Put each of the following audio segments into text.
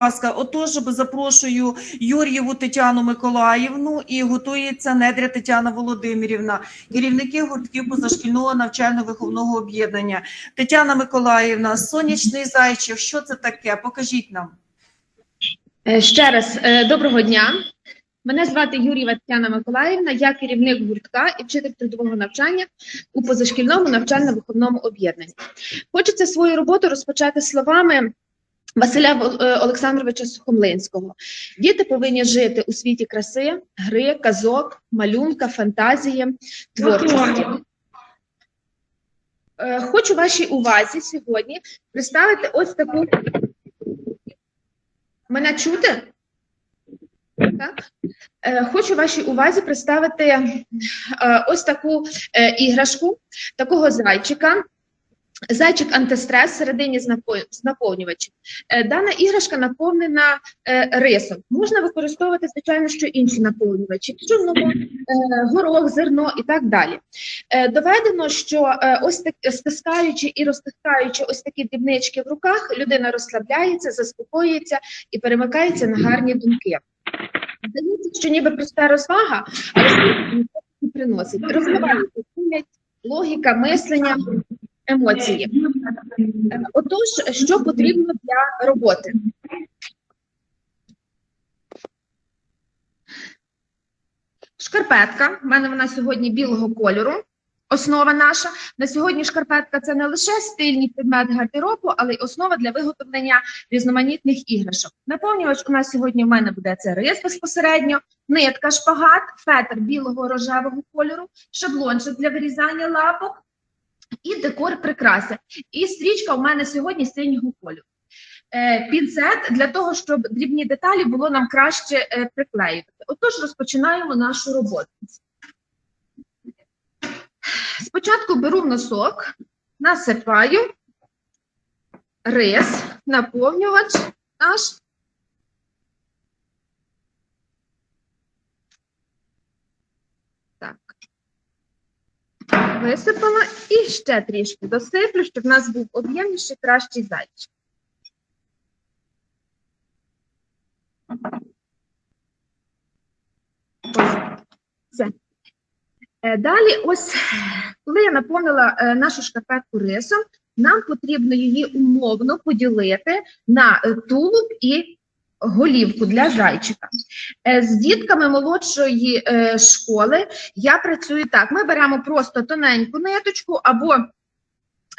ласка, отож запрошую Юр'єву Тетяну Миколаївну і готується Недря Тетяна Володимирівна, керівники гуртків позашкільного навчально-виховного об'єднання. Тетяна Миколаївна, сонячний зайчик, що це таке? Покажіть нам. Е, Ще раз е, доброго дня. Мене звати Юрієва Тетяна Миколаївна, я керівник гуртка і вчитель трудового навчання у позашкільному навчально-виховному об'єднанні. Хочеться свою роботу розпочати словами Василя е, Олександровича Сухомлинського. Діти повинні жити у світі краси, гри, казок, малюнка, фантазії, творчості. Е, Хочу вашій увазі сьогодні представити ось таку. Мене чути? Так? Е, Хочу вашій увазі представити ось таку іграшку, такого зайчика. Зайчик антистрес всередині з. Е, Дана іграшка наповнена е, рисом. Можна використовувати, звичайно, що інші наповнювачі, чорномо, е, горох, зерно і так далі. Доведено, що ось так стискаючи і розтискаючи ось такі дрібнички в руках, людина розслабляється, заспокоюється і перемикається на гарні думки. Здається, що ніби проста розвага, але приносить. Розвивається логіка, мислення, емоції. Е, Отож, що потрібно для роботи? Шкарпетка. У мене вона сьогодні білого кольору. Основа наша. На сьогодні шкарпетка це не лише стильний предмет гардеробу, але й основа для виготовлення різноманітних іграшок. Наповнювач у нас сьогодні в мене буде це рис безпосередньо, нитка, шпагат, фетр білого рожевого кольору, шаблончик для вирізання лапок і декор прикраси. І стрічка у мене сьогодні синього кольору. Е, Пінцет для того, щоб дрібні деталі було нам краще е, приклеювати. Отож, розпочинаємо нашу роботу. Спочатку беру носок, насипаю рис, наповнювач наш. Так. Висипала і ще трішки досиплю, щоб в нас був об'ємніший, кращий зайчик. Все. Е, Далі, ось коли я наповнила е, нашу шкарпетку рисом, нам потрібно її умовно поділити на тулуб і голівку для зайчика. Е, З дітками молодшої е, школи я працюю так: ми беремо просто тоненьку ниточку або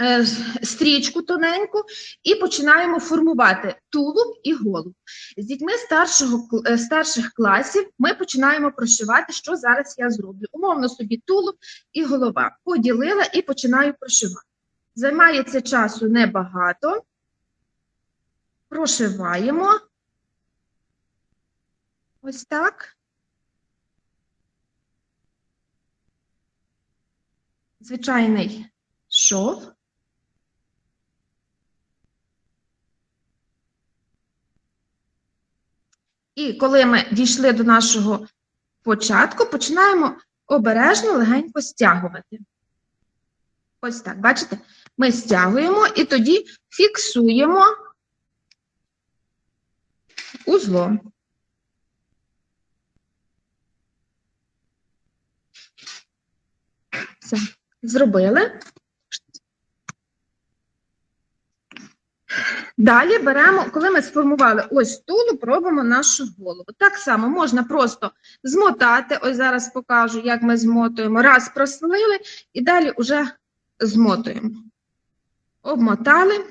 е, стрічку тоненьку і починаємо формувати тулуб і голову. З дітьми старшого старших класів ми починаємо прошивати, що зараз я зроблю. Умовно собі тулуб і голова. Поділила і починаю прошивати. Займає це часу небагато. Прошиваємо. Ось так. Звичайний шов. І коли ми дійшли до нашого початку, починаємо обережно легенько стягувати. Ось так, бачите? Ми стягуємо і тоді фіксуємо узлом. Все, зробили. Далі беремо, коли ми сформували ось тулуб, робимо нашу голову. Так само можна просто змотати. Ось зараз покажу, як ми змотуємо. Раз прослили і далі вже змотуємо. Обмотали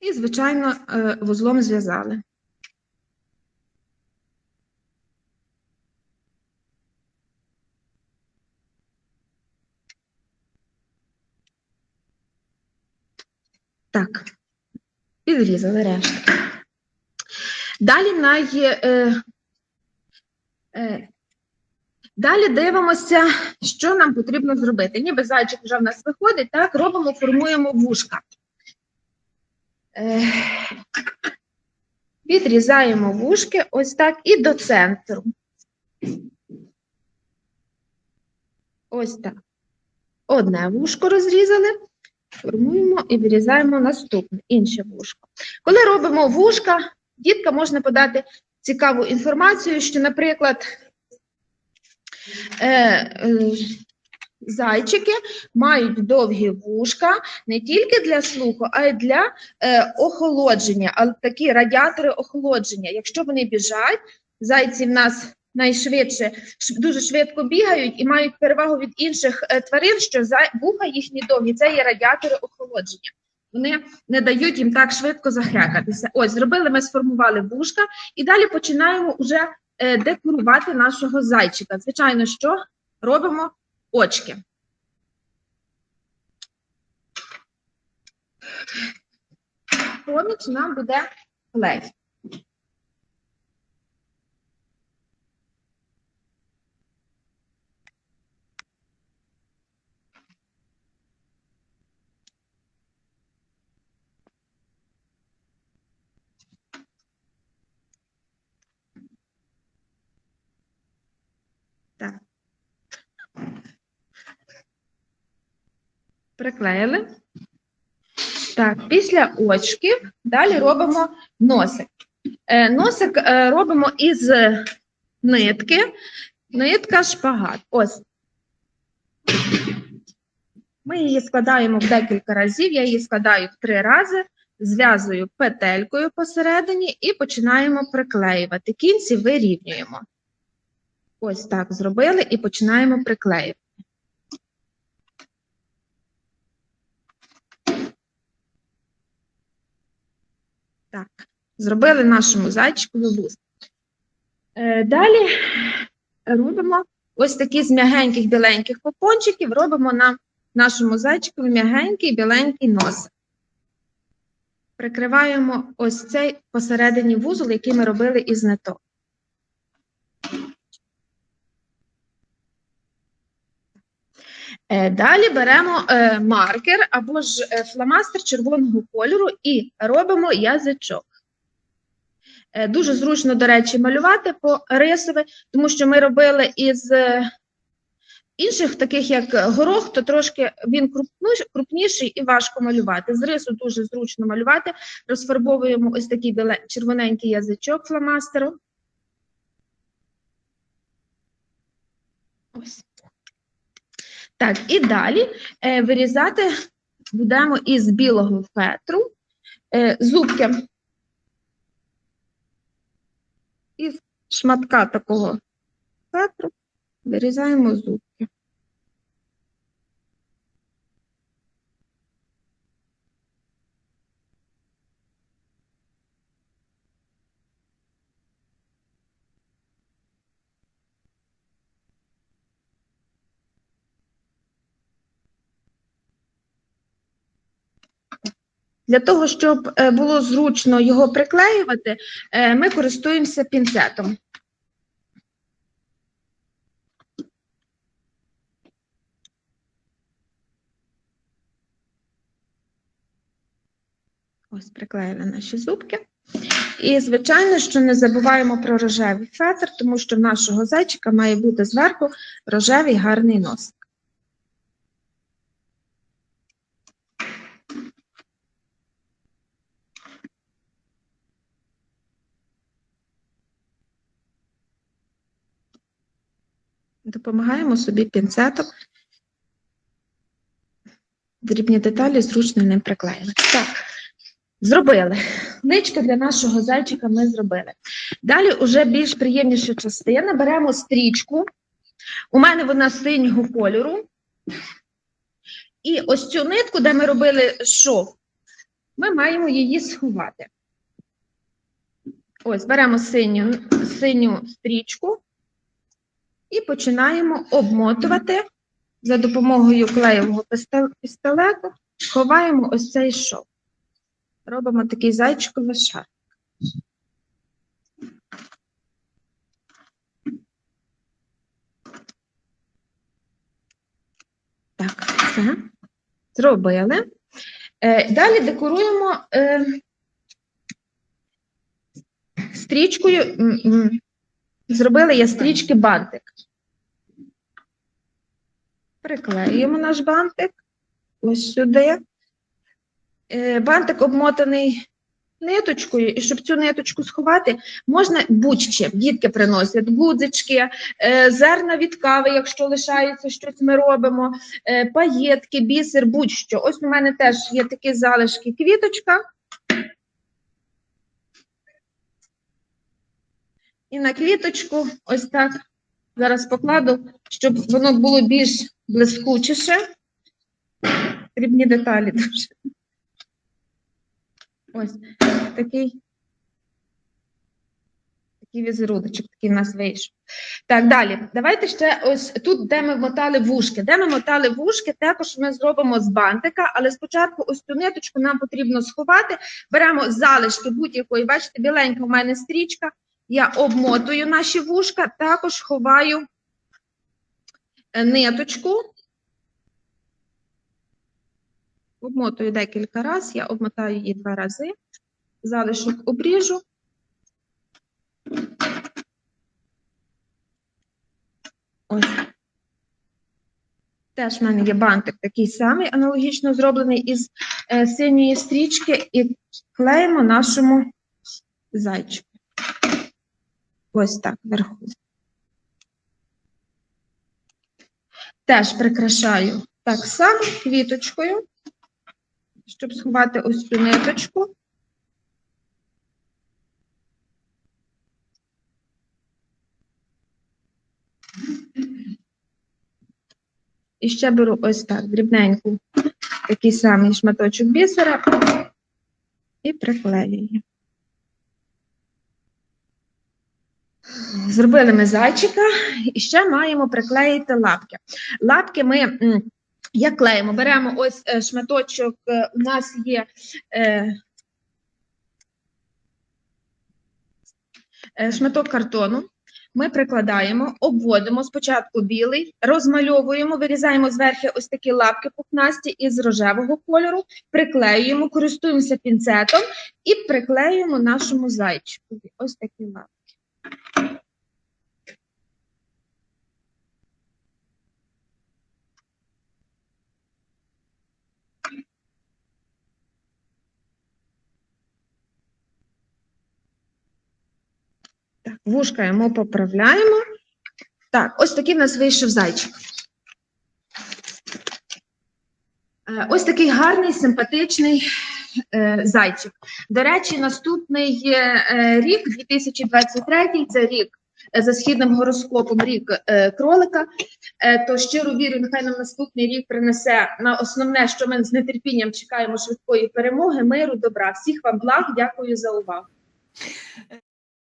і, звичайно, е, вузлом зв'язали. Так, підрізали решту. Далі най, е, е, Далі дивимося, що нам потрібно зробити. Ніби зайчик вже в нас виходить, так, робимо, формуємо вушка. Е, Відрізаємо вушки ось так і до центру. Ось так. Одне вушко розрізали, формуємо і вирізаємо наступне, інше вушко. Коли робимо вушка, діткам можна подати цікаву інформацію, що, наприклад, е, е, зайчики мають довгі вушка не тільки для слуху, а й для е, охолодження, а такі радіатори охолодження. Якщо вони біжать, зайці в нас найшвидше дуже швидко бігають і мають перевагу від інших е, тварин, що зай- вуха їхні довгі, це є радіатори охолодження. Вони не дають їм так швидко захрякатися. Ось зробили, ми сформували вушка, і далі починаємо вже е, декорувати нашого зайчика. Звичайно, що робимо очки. Поміч нам буде клей. Так. Приклеїли. Так, після очків далі робимо носик. Е, носик е, робимо із нитки. Нитка шпагат. Ось. Ми її складаємо в декілька разів. Я її складаю в три рази, зв'язую петелькою посередині і починаємо приклеювати. Кінці вирівнюємо. Ось так зробили і починаємо приклеювати. Так, зробили нашому зайчику вуз. Е, Далі робимо ось такі з м'ягеньких біленьких попончиків, робимо нам нашому зайчикові м'ягенький біленький нос. Прикриваємо ось цей посередині вузол, який ми робили із ниток. Далі беремо е, маркер або ж е, фломастер червоного кольору і робимо язичок. Е, Дуже зручно, до речі, малювати по рисове, тому що ми робили із е, інших, таких як горох, то трошки він крупніший і важко малювати. З рису дуже зручно малювати. Розфарбовуємо ось такий червоненький язичок фломастером. Так, і далі е, вирізати будемо із білого фетру е, зубки. Із шматка такого фетру вирізаємо зубки. Для того, щоб е, було зручно його приклеювати, е, ми користуємося пінцетом. Ось приклеїли наші зубки. І, звичайно, що не забуваємо про рожевий фетр, тому що в нашого зайчика має бути зверху рожевий гарний нос. Допомагаємо собі пінцетом. Дрібні деталі зручно ним приклеїли. Так, зробили. Ничка для нашого зайчика ми зробили. Далі вже більш приємніша частина. Беремо стрічку. У мене вона синього кольору. І ось цю нитку, де ми робили шов, ми маємо її сховати. Ось, беремо синю, синю стрічку і починаємо обмотувати за допомогою клеєвого пістолету, ховаємо ось цей шов. Робимо такий зайчиковий шар. Так, все. Зробили. Е, далі декоруємо е, стрічкою. Зробили я стрічки бантик. Приклеюємо наш бантик ось сюди. Е, Бантик обмотаний ниточкою, і щоб цю ниточку сховати, можна будь-чим. Дітки приносять гудзички, е, зерна від кави, якщо лишається щось, ми робимо, е, паєтки, бісер, будь-що. Ось у мене теж є такі залишки квіточка. І на квіточку ось так зараз покладу, щоб воно було більш блискучіше. Дрібні деталі дуже. Ось такий. Такий візеруночок, такий в нас вийшов. Так, далі. Давайте ще ось тут, де ми мотали вушки. Де ми мотали вушки, також ми зробимо з бантика, але спочатку ось цю ниточку нам потрібно сховати. Беремо залишки будь-якої, бачите, біленька в мене стрічка. Я обмотую наші вушка, також ховаю е, ниточку. Обмотую декілька разів, я обмотаю її два рази. Залишок обріжу. Ось. Теж в мене є бантик такий самий, аналогічно зроблений із е, синьої стрічки, і клеїмо нашому зайчику. Ось так вверху. Теж прикрашаю так само квіточкою, щоб сховати ось цю ниточку. І ще беру ось так дрібненьку, такий самий шматочок бісера і приклеюю. Зробили ми зайчика, і ще маємо приклеїти лапки. Лапки ми як клеїмо? Беремо ось е, шматочок, е, у нас є е, шматок картону. Ми прикладаємо, обводимо спочатку білий, розмальовуємо, вирізаємо зверху ось такі лапки пухнасті із рожевого кольору, приклеюємо, користуємося пінцетом і приклеюємо нашому зайчику. Ось такі лапки. Так, вушка йому поправляємо. Так, ось такий в нас вийшов зайчик. Е, Ось такий гарний, симпатичний е, зайчик. До речі, наступний е, рік, 2023, це рік е, за східним гороскопом, рік е, кролика. Е, то щиро вірю, нехай нам наступний рік принесе на основне, що ми з нетерпінням чекаємо швидкої перемоги, миру, добра. Всіх вам благ, дякую за увагу.